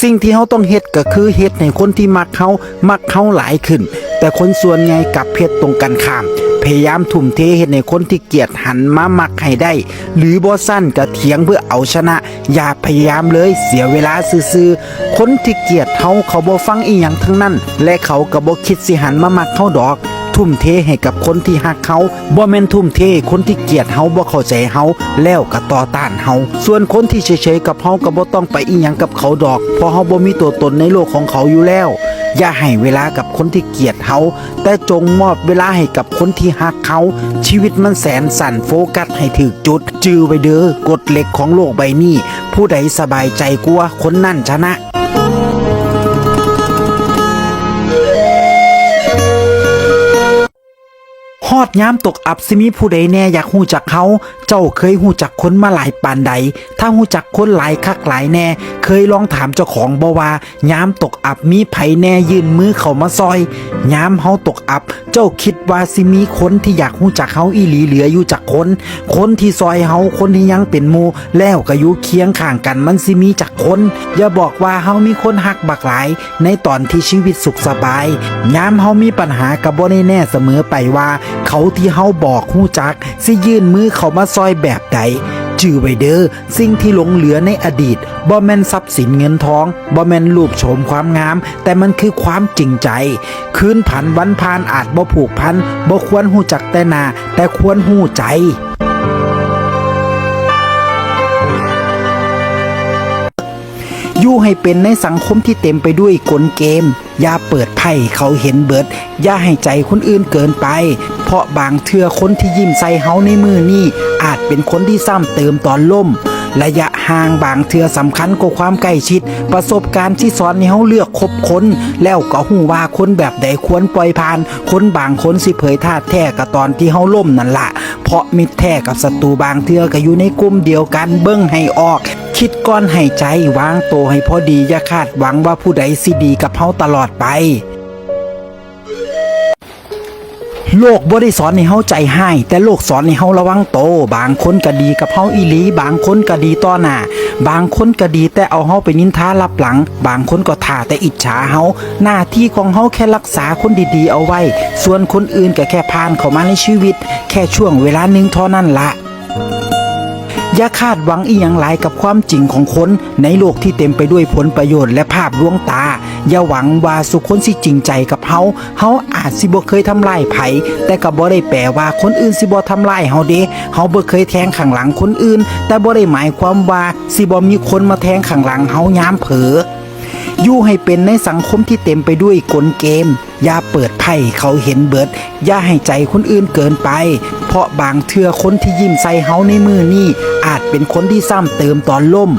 สิ่งที่เฮาต้องเฮ็ดก็คือเฮ็ดให้คนที่มักเฮามักเฮาหลายขึ้น แต่คนส่วนใหญ่กับเฮ็ดตรงกันข้าม พยายามทุ่มเทเฮ็ดให้คนที่เกียดหันมามักให้ได้ หรือบ่สั้นก็เถียงเพื่อเอาชนะ อย่าพยายามเลยเสียเวลาซื่อๆคนที่เกียดเฮาเขาบ่ฟังอีหยังทั้งนั้น และเขาก็บ่คิดสิหันมามักเฮาดอก ทุ่มเทให้กับคนที่ฮักเขาบ่แม่นทุ่มเทคนที่เกลียดเฮาบ่เข้าใจเฮาแล้วก็ต่อต้านเฮาส่วนคนที่เฉยๆกับเฮาก็บ่ต้องไปอีหยังกับเขาดอกเพราะเฮาบ่มีตัวตนในโลกของเขาอยู่แล้ว อย่าให้เวลากับคนที่เกลียดเฮาแต่จงมอบเวลาให้กับคนที่ฮักเขา ชีวิตมันแสนสั่นโฟกัสให้ถึกจุด จือไว้เด้อกฎเหล็กของโลกใบนี้ ผู้ใดสบายใจกลัวคนนั่นชนะ อดยามตกอับสิมีผู้ใดแน่อยากหู้จักเขา เจ้าเคยหู้จักคนมาหลายปานใด ถ้าหู้จักคนหลายคักหลายแน่ เคยลองถามเจ้าของบ่ว่ายามตกอับมีไผแน่ยื่นมือเขามาซอยยามเฮาตกอับ เจ้าคิดว่าสิมีคนที่อยากหู้จักเฮาอีหลีเหลืออยู่จักคนคนที่ซอยเฮาคนที่ยังเป็นมูแล้วก็อยู่เคียงข้างกันมันสิมีจักคนอย่าบอกว่าเฮามีคนหักบักหลาย ในตอนที่ชีวิตสุขสบายยามเฮามีปัญหากับบ่ได้แน่เสมอไปว่าเขาที่เฮาบอกฮู้จัก สิยื่นมือเขามาซอยแบบใดจื้อไวเด้อสิ่งที่หลงเหลือในอดีตบ่แมนทรัพย์สินเงินทองบ่แมนรูปโฉมความงาม แต่มันคือความจริงใจ คืนผันวันพานอาจบ่ผูกพันบ่ควรหู้จักแต่นา แต่ควรหู้ใจ ยู่ให้เป็นในสังคมที่เต็มไปด้วยกลเกม อย่าเปิดไพ่เขาเห็นเบิด อย่าให้ใจคนอื่นเกินไป เพราะบางเทื่อคนที่ยิ้มใส่เฮาในมือนี่อาจเป็นคนที่ซ้ำเติมตอนล่มระยะห่างบางเทื่อสำคัญกว่าความใกล้ชิด ประสบการณ์ที่สอนให้เฮาเลือกคบคนแล้วก็หูว่าคนแบบใดควรปล่อยผ่าน คนบางคนสิเผยท่าแท้กับตอนที่เฮาล่มนั่นละเพราะมิตรแท้กับศัตรูบางเทื่อก็อยู่ในกลุ่มเดียวกันเบิ่งให้ออก คิดก้อนให้ใจวางโตให้พอดีอย่าคาดหวังว่าผู้ใดสิดีกับเฮาตลอดไป โลกบ่ได้สอนให้เฮาใจให้แต่โลกสอนให้เฮาระวังโต บางคนก็ดีกับเฮาอีหลี บางคนก็ดีต่อหน้าบางคนก็ดีแต่เอาเฮาไปนินทารับหลัง บางคนก็ท่าแต่อิจฉาเฮาหน้าที่ของเฮาแค่รักษาคนดีๆเอาไว้ ส่วนคนอื่นก็แค่ผ่านเข้ามาในชีวิต แค่ช่วงเวลาหนึงเท่านั้นละ อย่าคาดหวังอีหยังหลายกับความจริงของคนในโลกที่เต็มไปด้วยผลประโยชน์และภาพลวงตา อย่าหวังว่าสุคนสิจริงใจกับเฮาเฮาอาจสิบ่เคยทำลายไผแต่ก็บ่ได้แปลว่าคนอื่นสิบ่ทำลายเฮาเด้เฮาบ่เคยแทงข้างหลังคนอื่น แต่บ่ได้หมายความว่าสิบ่มีคนมาแทงข้างหลังเฮายามเผลออยู่ให้เป็นในสังคมที่เต็มไปด้วยกลเกม อย่าเปิดไพ่เขาเห็นเบิด อย่าให้ใจคนอื่นเกินไป เพราะบางเทื่อคนที่ยิ้มใส่เฮาในมือนี่อาจเป็นคนที่ซ้ำเติมตอนล่ม